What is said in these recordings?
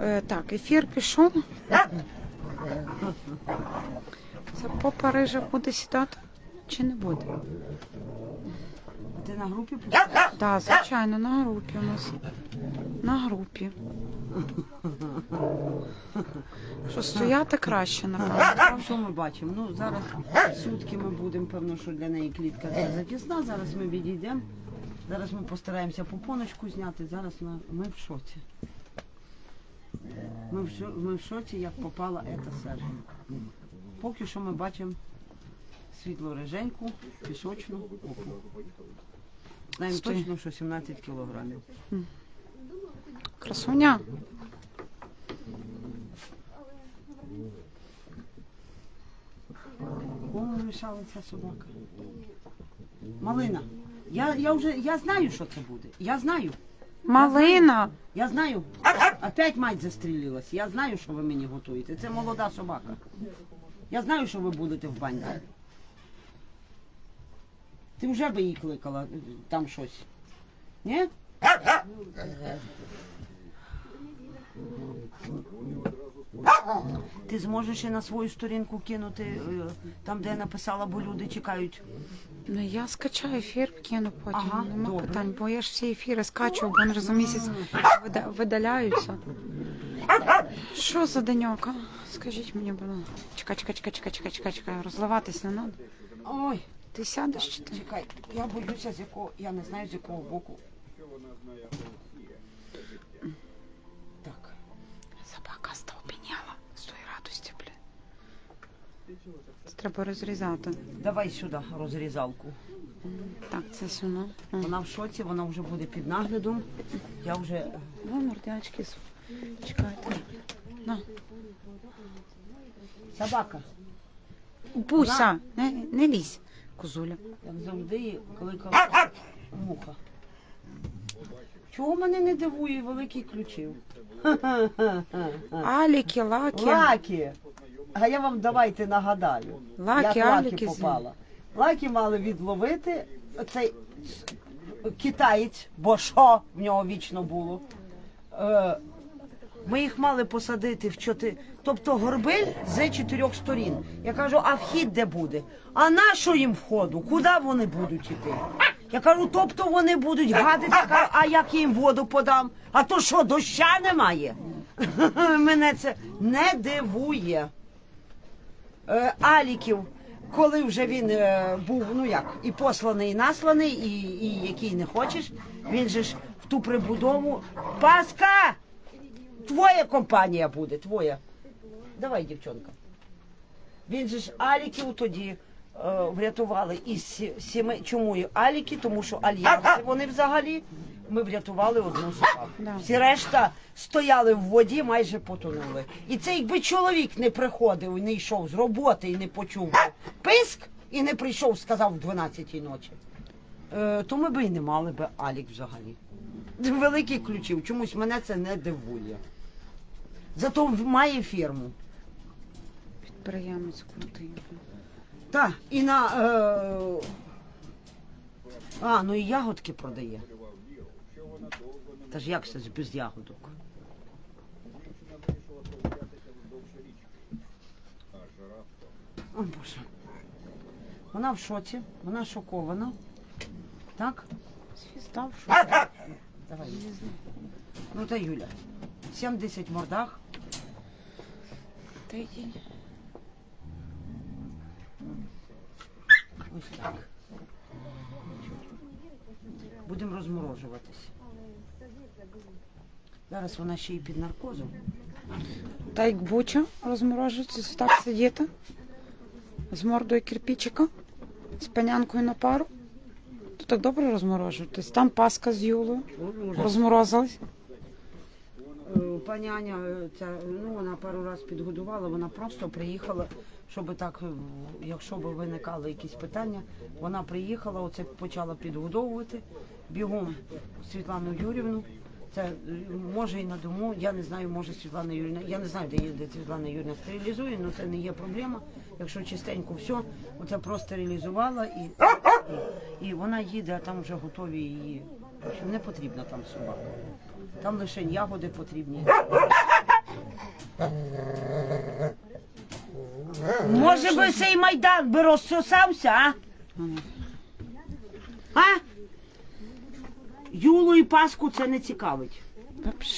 Е, так, ефір пішов. Це по Парижа буде сідати чи не буде? Ти на групі Так, да, звичайно, на групі у нас. На групі. Що стояти краще, напевно. Що ми бачимо? Ну зараз сутки ми будемо, певно, що для неї клітка це затісна. Зараз ми відійдемо. Зараз ми постараємося попоночку зняти. Зараз ми в шоці. Ми в, ми в шоці, як попала ета Сержа. Поки що ми бачимо світло риженьку, пісочну опу. Знаємо Стой. точно, що 17 кілограмів. Красуня. Кому мішала ця собака? Малина. Я, я вже я знаю, що це буде. Я знаю. Малина. Я знаю. Опять мать застрілилась. Я знаю, що ви мені готуєте. Це молода собака. Я знаю, що ви будете в банді. Ти вже би її кликала е, там щось. Ні? Ти зможеш і на свою сторінку кинути е, там, де я написала, бо люди чекають. Ну я скачаю ефір, кину потім. Ага, Нема добре. питань, бо я ж всі ефіри скачую, бо вони ж за місяць вида- видаляються. Що за деньок, а? Скажіть мені, будь ласка. Чекай, чекай, чекай, чекай, чекай, чекай, чекай. Розливатись не треба. Ой, Ти сядеш чи ти? чекай, я боюся, з якого, я не знаю, з якого боку. Треба розрізати. Давай сюди розрізалку. Так, це сюди. Вона в шоці, вона вже буде під наглядом. Я вже Ви мордячки. Чекайте. На. собака. Буся, не, не лізь, козуля. Як завжди, кликав муха. Чого мене не дивує великий ключів? Аліки, лаки. Лакі! А я вам давайте нагадаю, Лакі, як аліки. попала. Лакі мали відловити цей китаєць, бо що в нього вічно було. Е, ми їх мали посадити в чотири, тобто горбиль з чотирьох сторін. Я кажу, а вхід де буде? А на що їм входу? Куди вони будуть іти? Я кажу, тобто вони будуть гадити, а як я їм воду подам? А то що, доща немає? Мене це не дивує. Е, Аліків, коли вже він е, був, ну як, і посланий, і насланий, і, і який не хочеш, він же ж в ту прибудову. Паска! Твоя компанія буде, твоя. Давай, дівчонка. Він же ж Аліків тоді е, врятували із сі- сіми. Чому Аліки? Тому що альянси вони взагалі. Ми врятували одну собаку. Всі решта стояли в воді, майже потонули. І це якби чоловік не приходив і не йшов з роботи і не почув писк і не прийшов, сказав в 12-й ночі. Е, то ми би і не мали би Алік взагалі. Великий ключів. Чомусь мене це не дивує. Зато має фірму. Підприємець крутий. Так, і на. Е... А, ну і ягодки продає. Та ж як це ж без ягодок? О, Боже. Вона в шоці, вона шокована. Так? Звізда в шоці. Давай. Ну та Юля. 70 мордах. Та. Ось так. Будемо розморожуватись. Зараз вона ще й під наркозом. Та як буча розморожується, так сидіти. З мордою кирпичика, з панянкою на пару. То так добре розморожуєтесь. Там паска з Юлою. Розморозилась. Е, Пані Аня, е, ця, ну, вона пару разів підгодувала, вона просто приїхала, щоб так, е, якщо б виникали якісь питання, вона приїхала, оце почала підгодовувати бігом Світлану Юрівну. Це може і на дому. Я не знаю, може Світлана Юрівна. Я не знаю, де є де Світлана Юрівна стерилізує, але це не є проблема. Якщо чистенько все, оце простерилізувала стерилізувала і і вона їде, а там вже готові її. Не потрібна там собака. Там лише ягоди потрібні. Може би цей майдан би розсосався, а? А? Юлу і Паску це не цікавить.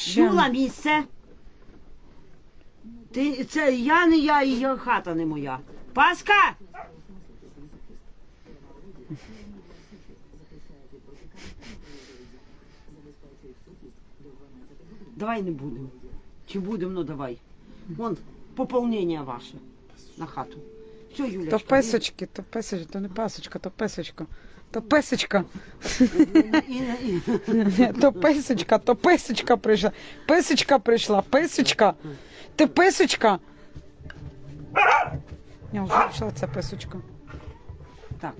Юла місце. Ти, це я не я і я, хата не моя. Паска! Давай не будемо. Чи будемо, ну давай. Вон, поповнення ваше на хату. Все, Юлячка. То песочки, то песочка, то не пасочка, то песочка. То песочка. То песочка, то песочка прийшла. Песочка прийшла, песочка. Ти песочка. Я вже пішла ця песочка. так.